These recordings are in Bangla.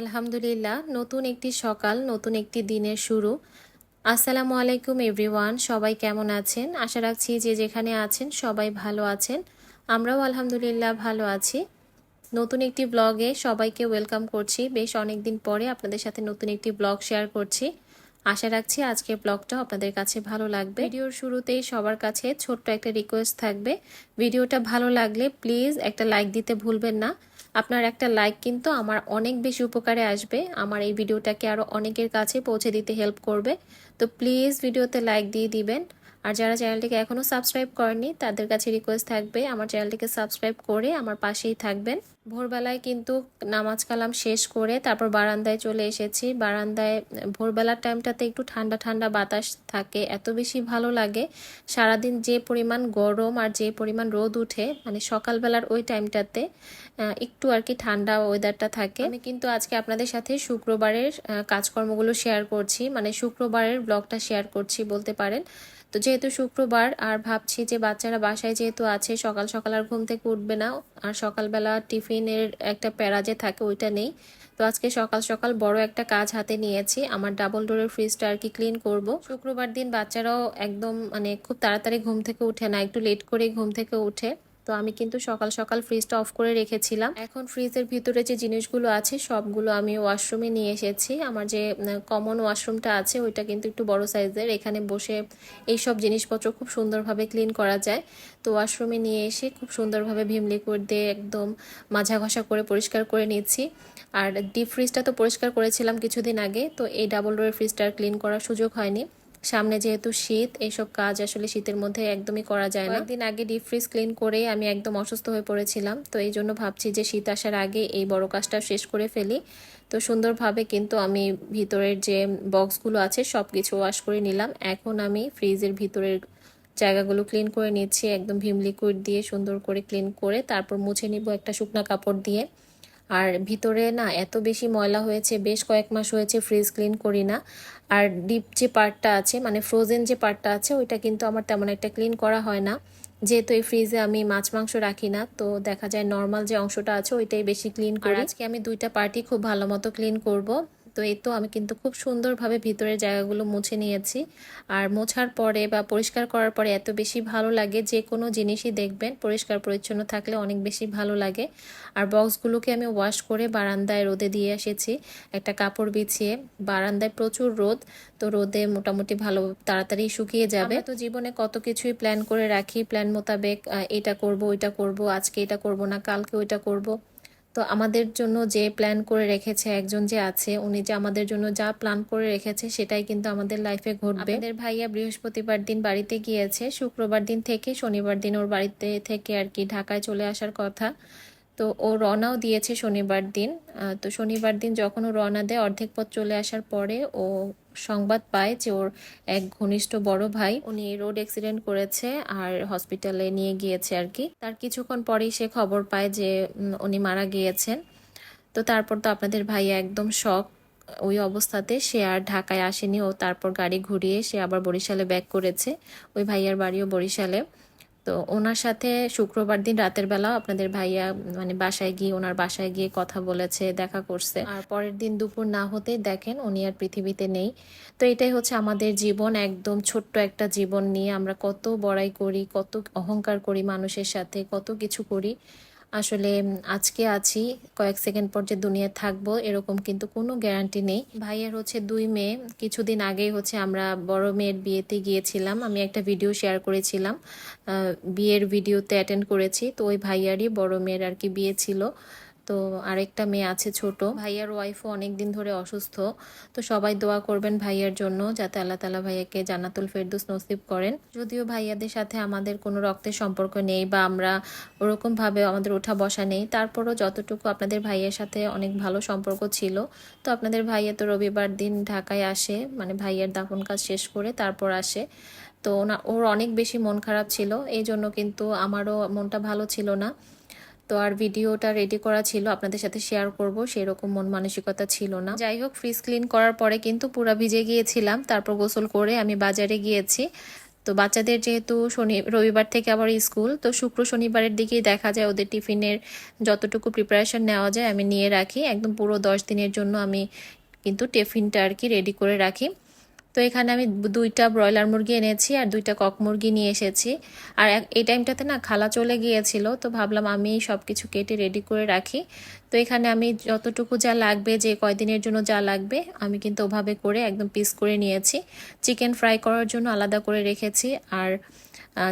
আলহামদুলিল্লাহ, নতুন একটি সকাল, নতুন একটি দিনের শুরু। আসসালামু আলাইকুম এভরিওয়ান, সবাই কেমন আছেন? আশা রাখছি যে যেখানে আছেন সবাই ভালো আছেন। আমরাও আলহামদুলিল্লাহ ভালো আছি। নতুন একটি ব্লগে সবাইকে ওয়েলকাম করছি। বেশ অনেক দিন পরে আপনাদের সাথে নতুন একটি ব্লগ শেয়ার করছি। আশা রাখছি আজকের ব্লগটা আপনাদের কাছে ভালো লাগবে। ভিডিওর শুরুতেই সবার কাছে ছোট্ট একটা রিকোয়েস্ট থাকবে। ভিডিওটা ভালো লাগলে প্লিজ একটা লাইক দিতে ভুলবেন না। আপনার একটা লাইক কিন্তু আমার অনেক বেশি উপকারে আসবে। আমার এই ভিডিওটাকে আরও অনেকের কাছে পৌঁছে দিতে হেল্প করবে। তো প্লিজ ভিডিওতে লাইক দিয়ে দিবেন। আর যারা চ্যানেলটিকে এখনও সাবস্ক্রাইব করেনি তাদের কাছে রিকোয়েস্ট থাকবে আমার চ্যানেলটিকে সাবস্ক্রাইব করে আমার পাশেই থাকবেন। ভোরবেলায় কিন্তু নামাজ কালাম শেষ করে তারপর বারান্দায় চলে এসেছি। বারান্দায়, ভোরবেলার টাইমটাতে একটু ঠান্ডা ঠান্ডা বাতাস থাকে, এত বেশি ভালো লাগে। সারাদিন যে পরিমাণ গরম আর যে পরিমাণ রোদ উঠে মানে সকালবেলার ওই টাইমটাতে একটু আর কি ঠান্ডা ওয়েদারটা থাকে। আমি কিন্তু আজকে আপনাদের সাথে শুক্রবারের কাজকর্মগুলো শেয়ার করছি মানে শুক্রবারের ব্লগটা শেয়ার করছি বলতে পারেন। তো যেহেতু শুক্রবার, আর ভাবছি যে বাচ্চারা বাসায় যেহেতু আছে, সকাল সকাল আর ঘুম থেকে উঠবে না। আর সকালবেলা টিফিনের একটা প্যারা যে থাকে ওইটা নেই। তো আজকে সকাল সকাল বড় একটা কাজ হাতে নিয়েছি। আমার ডাবল ডোরের ফ্রিজটা আর কি ক্লিন করব। শুক্রবার দিন বাচ্চারাও একদম মানে খুব তাড়াতাড়ি ঘুম থেকে উঠে না, একটু লেট করে ঘুম থেকে উঠে। তো আমি কিন্তু সকাল সকাল ফ্রিজটা অফ করে রেখেছিলাম। এখন ফ্রিজের ভিতরে যে জিনিসগুলো আছে, সবগুলো আমি ওয়াশরুমে নিয়ে এসেছি। আমার যে কমন ওয়াশরুমটা আছে, ওইটা কিন্তু একটু বড় সাইজের এখানে বসে এই সব জিনিসপত্র খুব সুন্দরভাবে ক্লিন করা যায়। তো ওয়াশরুমে নিয়ে এসে খুব সুন্দরভাবে ভীম লিকুইড দিয়ে একদম মাঝা ঘষা করে পরিষ্কার করে নিচ্ছি। আর ডিপ ফ্রিজটা তো পরিষ্কার করেছিলাম কিছুদিন আগে, তো এই ডাবল ডোরের ফ্রিজটা ক্লিন করার সুযোগ হয়নি। সামনে যেহেতু শীত এইসব কাজ আসলে শীতের মধ্যে একদমই করা যায় না। একদিন আগে ডিপ ফ্রিজ ক্লিন করে আমি একদম অসুস্থ হয়ে পড়েছিলাম, তো এই জন্য ভাবছি যে শীত আসার আগে এই বড় কাজটা শেষ করে ফেলি। তো সুন্দরভাবে কিন্তু আমি ভিতরের যে বক্সগুলো আছে সব কিছু ওয়াশ করে নিলাম। এখন আমি ফ্রিজের ভিতরের জায়গাগুলো ক্লিন করে নিচ্ছি, একদম ভিম লিকুইড দিয়ে সুন্দর করে ক্লিন করে তারপর মুছে নিব একটা শুকনা কাপড় দিয়ে। আর ভিতরে না এত বেশি ময়লা হয়েছে, বেশ কয়েক মাস হয়েছে ফ্রিজ ক্লিন করি না। আর ডিপ যে পার্টটা আছে মানে ফ্রোজেন যে পার্টটা আছে, ওইটা কিন্তু আমার তেমন একটা ক্লিন করা হয় না। যেহেতু এই ফ্রিজে আমি মাছ মাংস রাখি না, তো দেখা যায় নর্মাল যে অংশটা আছে, ওইটাই বেশি ক্লিন করি। আজকে আমি দুইটা পার্টই খুব ভালো মতো ক্লিন করব। তো এই তো আমি কিন্তু খুব সুন্দরভাবে ভিতরের জায়গাগুলো মুছে নিয়েছি। আর মোছার পরে বা পরিষ্কার করার পরে এত বেশি ভালো লাগে, যে কোনো জিনিসই দেখবেন, পরিষ্কার পরিচ্ছন্ন থাকলে অনেক বেশি ভালো লাগে। আর বক্সগুলোকে আমি ওয়াশ করে বারান্দায় রোদে দিয়ে এসেছি। একটা কাপড় বিছিয়ে, বারান্দায় প্রচুর রোদ, তো রোদে মোটামুটি ভালো, তাড়াতাড়ি শুকিয়ে যাবে। তো জীবনে কত কিছুই প্ল্যান করে রাখি প্ল্যান মোতাবেক এটা করব, ওইটা করব, আজকে এটা করব না, কালকে ওইটা করব। তো আমাদের জন্য যে প্ল্যান করে রেখেছে একজন যে আছে, উনি যে আমাদের জন্য যা প্ল্যান করে রেখেছে সেটাই কিন্তু আমাদের লাইফে ঘটবে। আমাদের ভাইয়া বৃহস্পতিবার দিন বাড়িতে গিয়েছে, শুক্রবার দিন থেকে শনিবার দিন ওর বাড়িতে থেকে আর কি ঢাকায় চলে আসার কথা। তো ও রওনাও দিয়েছে শনিবার দিন। তো শনিবার দিন যখন ও রওনা দেয়, অর্ধেক পথ চলে আসার পরে ও সংবাদ পায় যে ওর এক ঘনিষ্ঠ বড় ভাই, উনি রোড অ্যাক্সিডেন্ট করেছে আর হসপিটালে নিয়ে গিয়েছে আর কি। তার কিছুক্ষণ পরেই সে খবর পায় যে উনি মারা গিয়েছেন। তো তারপর তো আপনাদের ভাই একদম শখ ওই অবস্থাতে। সে আর ঢাকায় আসেনি ও তারপর গাড়ি ঘুরিয়ে সে আবার বরিশালে ব্যাক করেছে। ওই ভাইয়ার বাড়িও বরিশালে। তো ওনার সাথে শুক্রবার দিন রাতের বেলা আপনাদের ভাইয়া মানে বাসায় গিয়ে, ওনার বাসায় গিয়ে কথা বলেছে, দেখা করছে। আর পরের দিন দুপুর না হতে দেখেন উনি আর পৃথিবীতে নেই। তো এটাই হচ্ছে আমাদের জীবন, একদম ছোট্ট একটা জীবন নিয়ে আমরা কত বড়াই করি, কত অহংকার করি মানুষের সাথে, কত কিছু করি। আসলে আজকে আছি, কয়েক সেকেন্ড পর যে দুনিয়া থাকব, এরকম কিন্তু কোনো গ্যারান্টি নেই। ভাইয়ের হচ্ছে দুই মেয়ে, কিছুদিন আগেই হচ্ছে আমরা বড় মেয়ের বিয়েতে গিয়েছিলাম, আমি একটা ভিডিও শেয়ার করেছিলাম বিয়ের ভিডিওতে অ্যাটেন্ড করেছি, তো ওই ভাইয়ারই বড় মেয়ের আর কি বিয়ে ছিল। তো আরেকটা মেয়ে আছে ছোট। ভাইয়ার ওয়াইফও অনেক দিন ধরে অসুস্থ। তো সবাই দোয়া করবেন ভাইয়ার জন্য যাতে আল্লাহ তালা ভাইয়াকে জান্নাতুল ফেরদুস নসিব করেন। যদিও ভাইয়াদের সাথে আমাদের কোনো রক্তের সম্পর্ক নেই বা আমরা ওরকমভাবে আমাদের ওঠা বসা নেই, তারপরও যতটুকু আপনাদের ভাইয়ের সাথে অনেক ভালো সম্পর্ক ছিল। তো আপনাদের ভাইয়া তো রবিবার দিন ঢাকায় আসে মানে ভাইয়ের দাফন কাজ শেষ করে তারপর আসে। তো ওর অনেক বেশি মন খারাপ ছিল এই জন্য কিন্তু আমারও মনটা ভালো ছিল না। তো আর ভিডিওটা রেডি করা ছিল, আপনাদের সাথে শেয়ার করব, সেরকম মন মানসিকতা ছিল না। যাই হোক ফ্রিজ ক্লিন করার পরে কিন্তু পুরো ভিজে গিয়েছিলাম, তারপর গোসল করে আমি বাজারে গিয়েছি। তো বাচ্চাদের যেহেতু শনি, রবিবার থেকে আবার স্কুল, তো শুক্র শনিবারের দিকেই দেখা যায় ওদের টিফিনের যতটুকু প্রিপারেশন নেওয়া যায় আমি নিয়ে রাখি। একদম পুরো দশ দিনের জন্য আমি কিন্তু টিফিনটা আর কি রেডি করে রাখি। তো এখানে আমি দুইটা ব্রয়লার মুরগি এনেছি আর দুইটা কক মুরগি নিয়ে এসেছি। আর এই টাইমটাতে না খালা চলে গিয়েছিল, তো ভাবলাম আমি সব কিছু কেটে রেডি করে রাখি। তো এখানে আমি যতটুকু যা লাগবে, যে কয়দিনের জন্য যা লাগবে, আমি কিন্তু ওভাবে করে একদম পিস করে নিয়েছি। চিকেন ফ্রাই করার জন্য আলাদা করে রেখেছি আর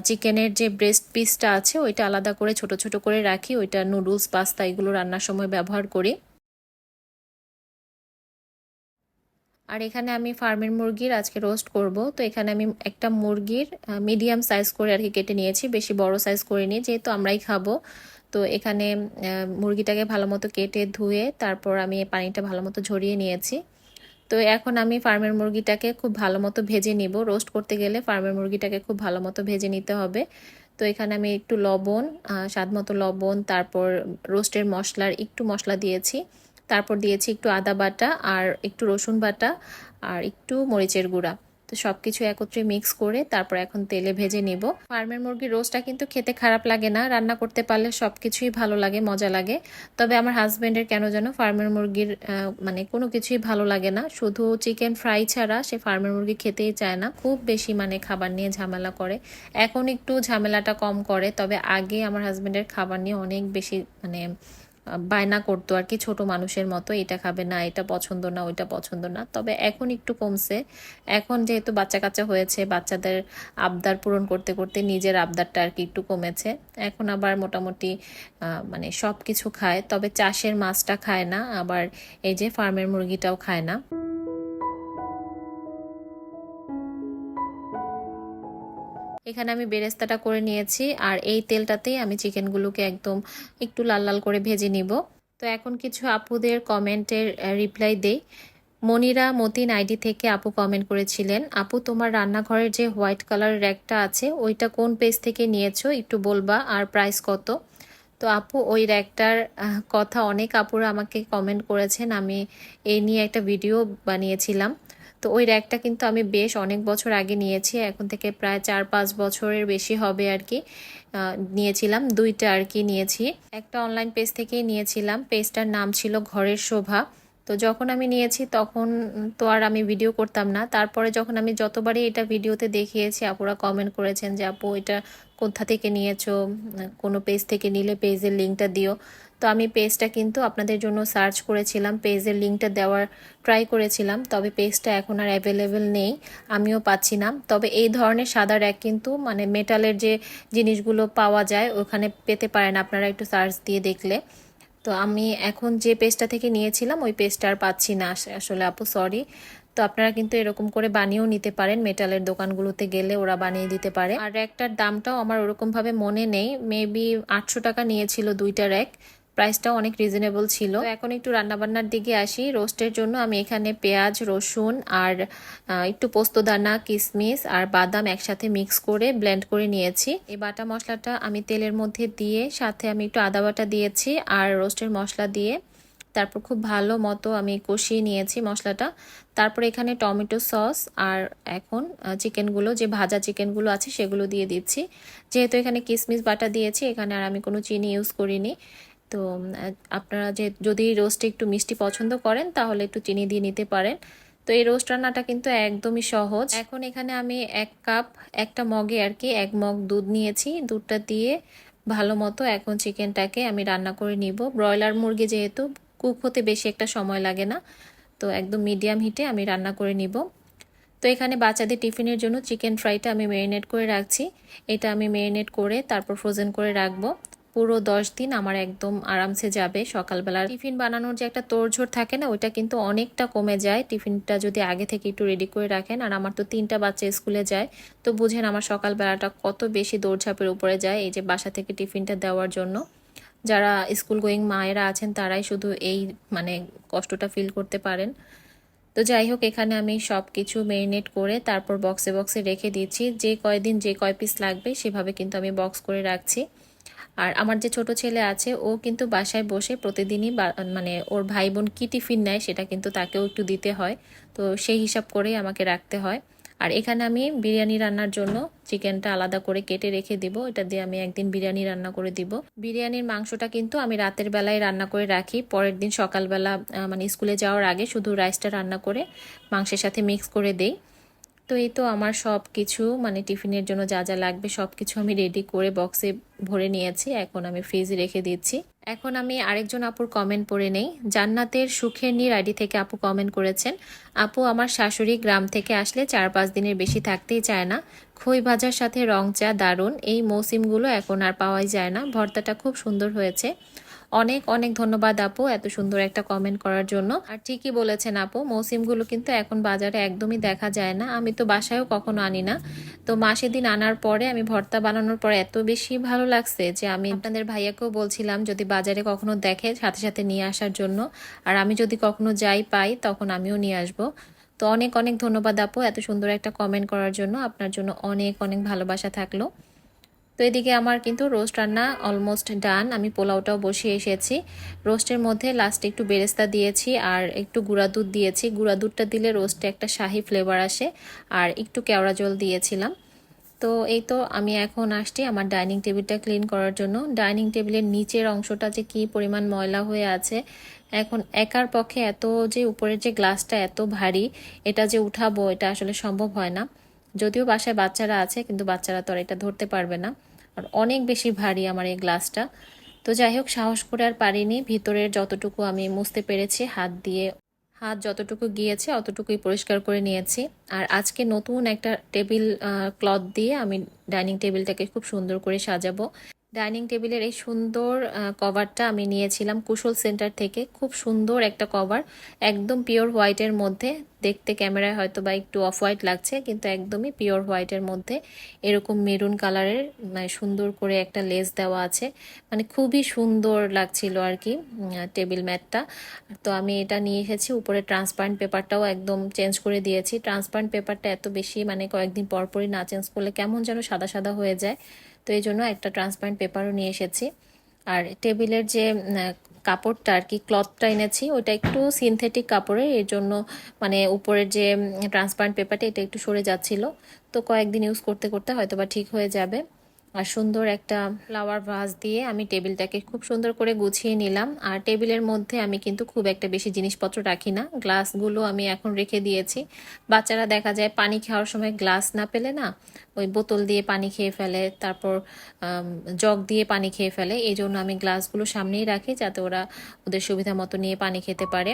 চিকেনের যে ব্রেস্ট পিসটা আছে, ওইটা আলাদা করে ছোট ছোট করে রাখি। ওইটা নুডলস, পাস্তা এগুলো রান্নার সময় ব্যবহার করি। আর এখানে আমি ফার্মের মুরগির আজকে রোস্ট করব। তো এখানে আমি একটা মুরগির মিডিয়াম সাইজ করে আর কি কেটে নিয়েছি, বেশি বড় সাইজ করিনি, যেহেতু আমরাই খাব। তো এখানে মুরগিটাকে ভালো মতো কেটে ধুয়ে তারপর আমি পানিটা ভালো মতো ঝরিয়ে নিয়েছি। তো এখন আমি ফার্মের মুরগিটাকে খুব ভালো মতো ভেজে নিব। রোস্ট করতে গেলে ফার্মের মুরগিটাকে খুব ভালো মতো ভেজে নিতে হবে। তো এখানে আমি একটু লবণ স্বাদ মতো লবণ, তারপর রোস্টের মশলার একটু মশলা দিয়েছি। তারপর দিয়েছি একটু আদা বাটা আর একটু রসুন বাটা আর একটু মরিচের গুঁড়া। তো সব কিছু একত্রে মিক্স করে তারপর এখন তেলে ভেজে নেব। ফার্মের মুরগির রোস্টটা কিন্তু খেতে খারাপ লাগে না, রান্না করতে পারলে সব কিছুই ভালো লাগে, মজা লাগে। তবে আমার হাজব্যান্ডের কেন যেন ফার্মের মুরগির মানে কোনো কিছুই ভালো লাগে না। শুধু চিকেন ফ্রাই ছাড়া সে ফার্মের মুরগি খেতেই চায় না। খুব বেশি মানে খাবার নিয়ে ঝামেলা করে। এখন একটু ঝামেলাটা কম করে, তবে আগে আমার হাজব্যান্ডের খাবার নিয়ে অনেক বেশি মানে বায়না করতো আর কি, ছোট মানুষের মতো, এটা খাবে না, এটা পছন্দ না, ওইটা পছন্দ না। তবে এখন একটু কমছে। এখন যেহেতু বাচ্চা কাচ্চা হয়েছে, বাচ্চাদের আবদার পূরণ করতে করতে নিজের আবদারটা আর কি একটু কমেছে। এখন আবার মোটামুটি মানে সব কিছু খায়, তবে চাষের মাছটা খায় না, আবার এই যে ফার্মের মুরগিটাও খায় না। এখানে আমি বেরেস্তাটা করে নিয়েছি আর এই তেলটাতেই আমি চিকেনগুলোকে একদম একটু লাল লাল করে ভেজে নিব। তো এখন কিছু আপুদের কমেন্টের রিপ্লাই দেই। মনিরা মতিন আইডি থেকে আপু কমেন্ট করেছিলেন, আপু, তোমার রান্নাঘরের যে হোয়াইট কালার র্যাকটা আছে, ওইটা কোন পেজ থেকে নিয়েছো? একটু বলবা, আর প্রাইস কত? তো আপু, ওই র্যাকটার কথা অনেক আপুরা আমাকে কমেন্ট করেছেন। আমি এই নিয়ে একটা ভিডিও বানিয়েছিলাম। তো ওই র্যাকটা কিন্তু আমি বেশ অনেক বছর আগে নিয়েছি, এখন থেকে প্রায় চার পাঁচ বছরের বেশি হবে আর কি। নিয়েছিলাম, দুইটা আর কি নিয়েছি। একটা অনলাইন পেজ থেকেই নিয়েছিলাম পেজটার নাম ছিল ঘরের শোভা। তো যখন আমি নিয়েছি তখন তো আর আমি ভিডিও করতাম না। তারপরে যখন আমি যতবারই এটা ভিডিওতে দেখিয়েছি, আপুরা কমেন্ট করেছেন যে, আপু, এটা কোথা থেকে নিয়েছো? কোনো পেজ থেকে নিলে পেজের লিঙ্কটা দিও। তো আমি পেজটা কিন্তু আপনাদের জন্য সার্চ করেছিলাম পেজের লিঙ্কটা দেওয়ার ট্রাই করেছিলাম, তবে পেজটা এখন আর অ্যাভেলেবেল নেই, আমিও পাচ্ছি না। তবে এই ধরনের সাদা র্যাক কিন্তু মানে মেটালের যে জিনিসগুলো পাওয়া যায়, ওখানে পেতে পারেন। আপনারা একটু সার্চ দিয়ে দেখলে। তো আমি এখন যে পেস্টটা থেকে নিয়েছিলাম, ওই পেস্টটা আর পাচ্ছি না আসলে আপু সরি তো আপনারা কিন্তু এরকম করে বানিয়েও নিতে পারেন, মেটালের দোকানগুলোতে গেলে ওরা বানিয়ে দিতে পারে। আর র্যাকটার দামটাও আমার ওরকমভাবে মনে নেই মেবি আটশো টাকা নিয়েছিল দুইটা র্যাক প্রাইসটাও অনেক রিজনেবল ছিল। এখন একটু রান্নাবান্নার দিকে আসি। রোস্টের জন্য আমি এখানে পেঁয়াজ, রসুন আর একটু পোস্তদানা কিশমিশ আর বাদাম একসাথে মিক্স করে ব্লেন্ড করে নিয়েছি। এই বাটা মশলাটা আমি তেলের মধ্যে দিয়ে সাথে আমি একটু আদা বাটা দিয়েছি আর রোস্টের মশলা দিয়ে তারপর খুব ভালো মতো আমি কষিয়ে নিয়েছি মশলাটা। তারপর এখানে টমেটো সস আর এখন চিকেনগুলো, যে ভাজা চিকেনগুলো আছে সেগুলো দিয়ে দিচ্ছি। যেহেতু এখানে কিশমিশ বাটা দিয়েছি, এখানে আর আমি কোনো চিনি ইউজ করিনি। তো আপনারা যে, যদি রোস্টে একটু মিষ্টি পছন্দ করেন, তাহলে একটু চিনি দিয়ে নিতে পারেন। তো এই রোস্ট রান্নাটা কিন্তু একদমই সহজ। এখন এখানে আমি এক কাপ, একটা মগে আর কি, এক মগ দুধ নিয়েছি। দুধটা দিয়ে ভালো মতো এখন চিকেনটাকে আমি রান্না করে নিব। ব্রয়লার মুরগি যেহেতু, কুক হতে বেশি একটা সময় লাগে না। তো একদম মিডিয়াম হিটে আমি রান্না করে নিব। তো এখানে বাচ্চাদের টিফিনের জন্য চিকেন ফ্রাইটা আমি ম্যারিনেট করে রাখছি। এটা আমি ম্যারিনেট করে তারপর ফ্রোজেন করে রাখব। পুরো দশ দিন আমার একদম আরামসে যাবে সকালবেলা টিফিন বানানোর যে একটা তোড়ঝোড় থাকে না, ওইটা কিন্তু অনেকটা কমে যায়। টিফিনটা যদি আগে থেকে একটু রেডি করে রাখেন, আর আমার তো তিনটা বাচ্চা স্কুলে যায়, তো বুঝেন আমার সকালবেলাটা কত বেশি দৌড়ঝাঁপের উপরে যায় এই যে বাসা থেকে টিফিনটা দেওয়ার জন্য। যারা স্কুল গোয়িং মায়েরা আছেন, তারাই শুধু এই মানে কষ্টটা ফিল করতে পারেন। তো যাই হোক, এখানে আমি সব কিছু মেরিনেট করে তারপর বক্সে বক্সে রেখে দিচ্ছি। যে কয়দিন যে কয় পিস লাগবে, সেভাবে কিন্তু আমি বক্স করে রাখছি। আর আমার যে ছোট ছেলে আছে, ও কিন্তু বাসায় বসে প্রতিদিনই মানে ওর ভাই বোন কী টিফিন নেয় সেটা কিন্তু তাকেও একটু দিতে হয়। তো সেই হিসাব করেই আমাকে রাখতে হয়। আর এখানে আমি বিরিয়ানি রান্নার জন্য চিকেনটা আলাদা করে কেটে রেখে দিব। এটা দিয়ে আমি একদিন বিরিয়ানি রান্না করে দিব। বিরিয়ানির মাংসটা কিন্তু আমি রাতের বেলায় রান্না করে রাখি। পরের দিন সকালবেলা মানে স্কুলে যাওয়ার আগে শুধু রাইসটা রান্না করে মাংসের সাথে মিক্স করে দেই। তো এই তো আমার সব কিছু মানে টিফিনের জন্য যা যা লাগবে সব কিছু আমি রেডি করে বক্সে ভরে নিয়েছি, এখন আমি ফ্রিজে রেখে দিচ্ছি। এখন আমি আরেকজন আপুর কমেন্ট পড়ে নেই। জান্নাতের সুখের নির আইডি থেকে আপু কমেন্ট করেছেন, আপু, আমার শাশুড়ি গ্রাম থেকে আসলে চার পাঁচ দিনের বেশি থাকতেই চায় না। খই ভাজার সাথে রং চা দারুণ, এই মৌসিমগুলো এখন আর পাওয়াই যায় না। ভর্তাটা খুব সুন্দর হয়েছে। অনেক অনেক ধন্যবাদ আপু এত সুন্দর একটা কমেন্ট করার জন্য। আর ঠিকই বলেছেন আপু, মৌসিমগুলো কিন্তু এখন বাজারে একদমই দেখা যায় না। আমি তো বাসায়ও কখনো আনি না। তো মাসে দিন আনার পরে আমি ভর্তা বানানোর পরে এত বেশি ভালো লাগছে যে আমি আপনাদের ভাইয়াকেও বলছিলাম, যদি বাজারে কখনো দেখে সাথে সাথে নিয়ে আসার জন্য। আর আমি যদি কখনো যাই, পাই, তখন আমিও নিয়ে আসব। তো অনেক অনেক ধন্যবাদ আপু এত সুন্দর একটা কমেন্ট করার জন্য। আপনার জন্য অনেক অনেক ভালোবাসা থাকল। তো এদিকে আমার কিন্তু রোস্ট রান্না অলমোস্ট ডান আমি পোলাওটাও বসিয়ে এসেছি। রোস্টের মধ্যে লাস্টে একটু বেরেস্তা দিয়েছি আর একটু গুঁড়া দুধ দিয়েছি। গুঁড়া দুধটা দিলে রোস্টে একটা শাহি ফ্লেভার আসে আর একটু কেওড়া জল দিয়েছিলাম। তো এই তো আমি এখন আসছি আমার ডাইনিং টেবিলটা ক্লিন করার জন্য। ডাইনিং টেবিলের নিচের অংশটা যে কি পরিমাণ ময়লা হয়ে আছে, এখন একার পক্ষে এত যে উপরের যে গ্লাসটা এত ভারী, এটা যে উঠাবো, এটা আসলে সম্ভব হয় না। যদিও বাসায় বাচ্চারা আছে, কিন্তু বাচ্চারা তো আর এটা ধরতে পারবে না। আর অনেক বেশি ভারী আমার এই গ্লাসটা। তো যাই হোক সাহস করে আর পারিনি। ভিতরের যতটুকু আমি মুছতে পেরেছি, হাত দিয়ে, হাত যতটুকু গিয়েছে, অতটুকুই পরিষ্কার করে নিয়েছি। আর আজকে নতুন একটা টেবিল ক্লথ দিয়ে আমি ডাইনিং টেবিলটাকে খুব সুন্দর করে সাজাবো। ডাইনিং টেবিলের এই সুন্দর কভারটা আমি নিয়েছিলাম কুশল সেন্টার থেকে। খুব সুন্দর একটা কভার, একদম পিওর হোয়াইটের মধ্যে। দেখতে ক্যামেরায় হয়তো বা একটু অফ হোয়াইট লাগছে, কিন্তু একদমই পিওর হোয়াইটের মধ্যে। এরকম মেরুন কালারের মানে সুন্দর করে একটা লেস দেওয়া আছে। মানে খুবই সুন্দর লাগছিল আর কি টেবিল ম্যাটটা। তো আমি এটা নিয়ে এসেছি, উপরে ট্রান্সপারেন্ট পেপারটাও একদম চেঞ্জ করে দিয়েছি। ট্রান্সপারেন্ট পেপারটা এত বেশি মানে কয়েকদিন পরপরই না চেঞ্জ করলে কেমন যেন সাদা সাদা হয়ে যায়। তো এই জন্য একটা ট্রান্সপারেন্ট পেপারও নিয়ে এসেছি। আর টেবিলের যে কাপড়টা আর কি ক্লথটা এনেছি, ওইটা একটু সিনথেটিক কাপড়ের, এর জন্য মানে উপরের যে ট্রান্সপারেন্ট পেপারটা এটা একটু সরে যাচ্ছিল। তো কয়েকদিন ইউজ করতে করতে হয়তো বা ঠিক হয়ে যাবে। আর সুন্দর একটা ফ্লাওয়ার ভাস দিয়ে আমি টেবিলটাকে খুব সুন্দর করে গুছিয়ে নিলাম। আর টেবিলের মধ্যে আমি কিন্তু খুব একটা বেশি জিনিসপত্র রাখি না। গ্লাসগুলো আমি এখন রেখে দিয়েছি। বাচ্চারা দেখা যায় পানি খাওয়ার সময় গ্লাস না পেলে না ওই বোতল দিয়ে পানি খেয়ে ফেলে, তারপর জগ দিয়ে পানি খেয়ে ফেলে। এই জন্য আমি গ্লাসগুলো সামনেই রাখি যাতে ওরা ওদের সুবিধা মতো নিয়ে পানি খেতে পারে।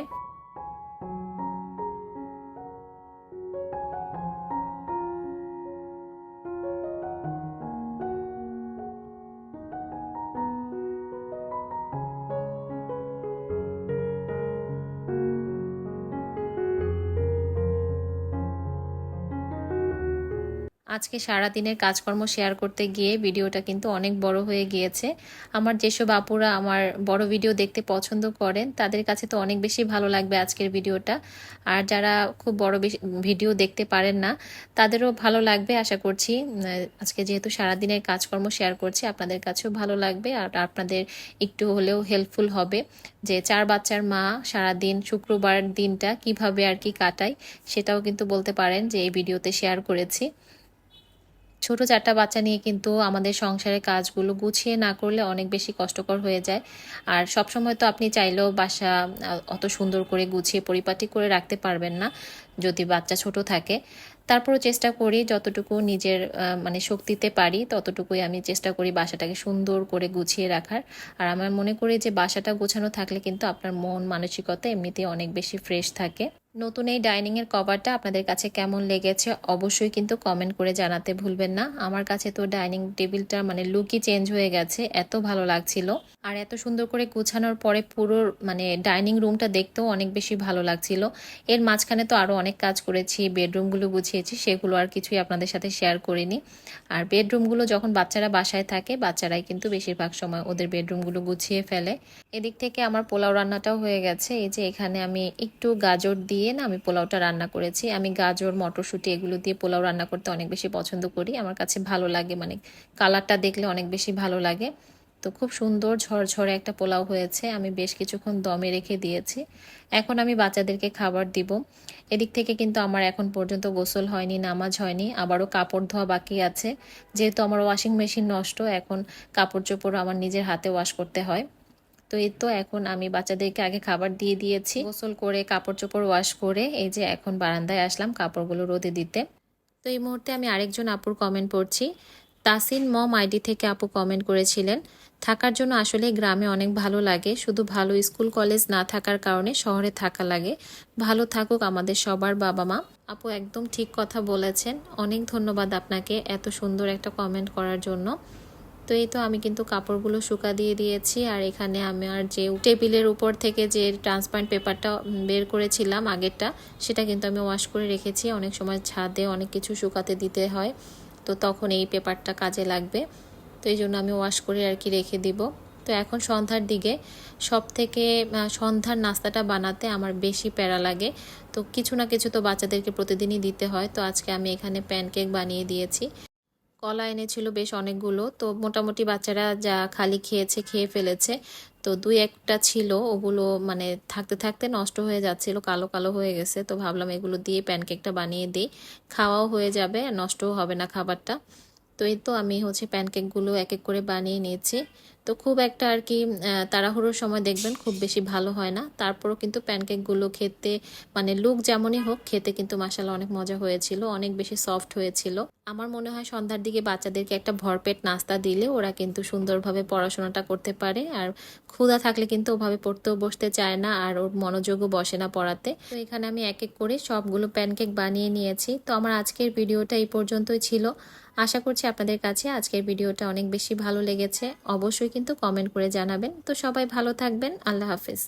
আজকে সারা দিনের কাজকর্ম শেয়ার করতে গিয়ে ভিডিওটা কিন্তু অনেক বড় হয়ে গিয়েছে। আমার যেসব আপুরা আমার বড় ভিডিও দেখতে পছন্দ করেন, তাদের কাছে তো অনেক বেশি ভালো লাগবে আজকের ভিডিওটা। আর যারা খুব বড় ভিডিও দেখতে পারেন না, তাদেরও ভালো লাগবে আশা করছি। আজকে যেহেতু সারা দিনের কাজকর্ম শেয়ার করছি, আপনাদের কাছেও ভালো লাগবে আর আপনাদের একটু হলেও হেল্পফুল হবে। যে চার বাচ্চার মা সারা দিন শুক্রবার দিনটা কীভাবে আর কি কাটায়, সেটাও কিন্তু বলতে পারেন যে এই ভিডিওতে শেয়ার করেছি। ছোট চারটা বাচ্চা নিয়ে কিন্তু আমাদের সংসারের কাজগুলো গুছিয়ে না করলে অনেক বেশি কষ্টকর হয়ে যায়। আর সবসময় তো আপনি চাইলেও বাসা অত সুন্দর করে গুছিয়ে পরিপাটি করে রাখতে পারবেন না যদি বাচ্চা ছোট থাকে। তারপরও চেষ্টা করি যতটুকু নিজের মানে শক্তিতে পারি ততটুকুই আমি চেষ্টা করি বাসাটাকে সুন্দর করে গুছিয়ে রাখার। আর আমার মনে করি যে বাসাটা গোছানো থাকলে কিন্তু আপনার মন, মানসিকতা এমনিতেই অনেক বেশি ফ্রেশ থাকে। নতুন এই ডাইনিংয়ের কভারটা আপনাদের কাছে কেমন লেগেছে অবশ্যই কিন্তু কমেন্ট করে জানাতে ভুলবেন না। আমার কাছে তো ডাইনিং টেবিলটা মানে লুকই চেঞ্জ হয়ে গেছে, এত ভালো লাগছিল। আর এত সুন্দর করে গুছানোর পরে পুরো মানে ডাইনিং রুমটা দেখতেও অনেক বেশি ভালো লাগছিল। এর মাঝখানে তো আরও অনেক কাজ করেছি, বেডরুমগুলো গুছিয়েছি, সেগুলো আর কিছুই আপনাদের সাথে শেয়ার করিনি। আর বেডরুমগুলো যখন বাচ্চারা বাসায় থাকে, বাচ্চারাই কিন্তু বেশিরভাগ সময় ওদের বেডরুমগুলো গুছিয়ে ফেলে। এদিক থেকে আমার পোলাও রান্নাটাও হয়ে গেছে। এই যে এখানে আমি একটু গাজর দিয়ে না আমি পোলাওটা রান্না করেছি। আমি গাজর, মটরশুঁটি এগুলো দিয়ে পোলাও রান্না করতে অনেক বেশি পছন্দ করি। আমার কাছে ভালো লাগে মানে কালারটা দেখলে অনেক বেশি ভালো লাগে। তো খুব সুন্দর ঝরঝরে একটা পোলাও হয়েছে। আমি বেশ কিছুক্ষণ দমে রেখে দিয়েছি। এখন আমি বাচ্চাদেরকে খাবার দিব। এদিক থেকে কিন্তু আমার এখন পর্যন্ত গোসল হয়নি, নামাজ হয়নি। আবারও কাপড় ধোয়া বাকি আছে। যেহেতু আমার ওয়াশিং মেশিন নষ্ট, এখন কাপড় চোপড় আমার নিজের হাতে ওয়াশ করতে হয়। তো এই তো এখন আমি বাচ্চাদেরকে আগে খাবার দিয়ে দিয়েছি। গোসল করে কাপড় চোপড় ওয়াশ করে, এই যে এখন বারান্দায় আসলাম কাপড়গুলো রোদে দিতে। তো এই মুহূর্তে আমি আরেকজন আপুর কমেন্ট পড়ছি। তাসিন মম আইডি থেকে আপু কমেন্ট করেছিলেন, থাকার জন্য আসলে গ্রামে অনেক ভালো লাগে, শুধু ভালো স্কুল কলেজ না থাকার কারণে শহরে থাকা লাগে। ভালো থাকুক আমাদের সবার বাবা মা। আপু একদম ঠিক কথা বলেছেন। অনেক ধন্যবাদ আপনাকে এত সুন্দর একটা কমেন্ট করার জন্য। তো এই তো আমি কিন্তু কাপড়গুলো শুকা দিয়ে দিয়েছি, আর এখানে আমি আর যে টেবিলের উপর থেকে যে ট্রান্সপারেন্ট পেপারটা বের করেছিলাম আগেরটা, সেটা কিন্তু আমি ওয়াশ করে রেখেছি। অনেক সময় ছাদে অনেক কিছু শুকাতে দিতে হয়, তো তখন এই পেপারটা কাজে লাগবে। তো এই জন্য আমি ওয়াশ করে আর কি রেখে দিব। তো এখন সন্ধ্যার দিকে সব থেকে সন্ধ্যার নাস্তাটা বানাতে আমার বেশি প্যারা লাগে। তো কিছু না কিছু তো বাচ্চাদেরকে প্রতিদিনই দিতে হয়, তো আজকে আমি এখানে প্যানকেক বানিয়ে দিয়েছি। কলা এনেছিল বেশ অনেকগুলো। তো মোটামুটি বাচ্চারা যা খালি খেয়েছে, খেয়ে ফেলেছে। তো দুই একটা ছিল, ওগুলো মানে থাকতে থাকতে নষ্ট হয়ে যাচ্ছিল, কালো কালো হয়ে গেছে। তো ভাবলাম এগুলো দিয়ে প্যানকেকটা বানিয়ে দিই। খাওয়াও হয়ে যাবে নষ্টও হবে না খাবারটা। তো এই তো আমি হচ্ছে প্যানকেকগুলো এক এক করে বানিয়ে নিয়েছি। তো খুব একটা আর কি তাড়াহুড়োর সময় দেখবেন খুব বেশি ভালো হয় না। তারপরও কিন্তু প্যানকেকগুলো খেতে মানে লুক যেমনই হোক, খেতে কিন্তু মাসালা অনেক মজা হয়েছিল, অনেক বেশি সফট হয়েছিল। আমার মনে হয় সন্ধ্যার দিকে বাচ্চাদেরকে একটা ভরপেট নাস্তা দিলে ওরা কিন্তু সুন্দরভাবে পড়াশোনাটা করতে পারে, আর ক্ষুধা থাকলে কিন্তু ওভাবে পড়তেও বসতে চায় না, আর ওর মনোযোগও বসে না পড়াতে। তো এখানে আমি এক এক করে সবগুলো প্যানকেক বানিয়ে নিয়েছি। তো আমার আজকের ভিডিওটা এই পর্যন্তই ছিল। আশা করছি আপনাদের কাছে আজকের ভিডিওটা অনেক বেশি ভালো লেগেছে। অবশ্যই কিন্তু কমেন্ট করে জানাবেন। তো সবাই ভালো থাকবেন। আল্লাহ হাফিজ।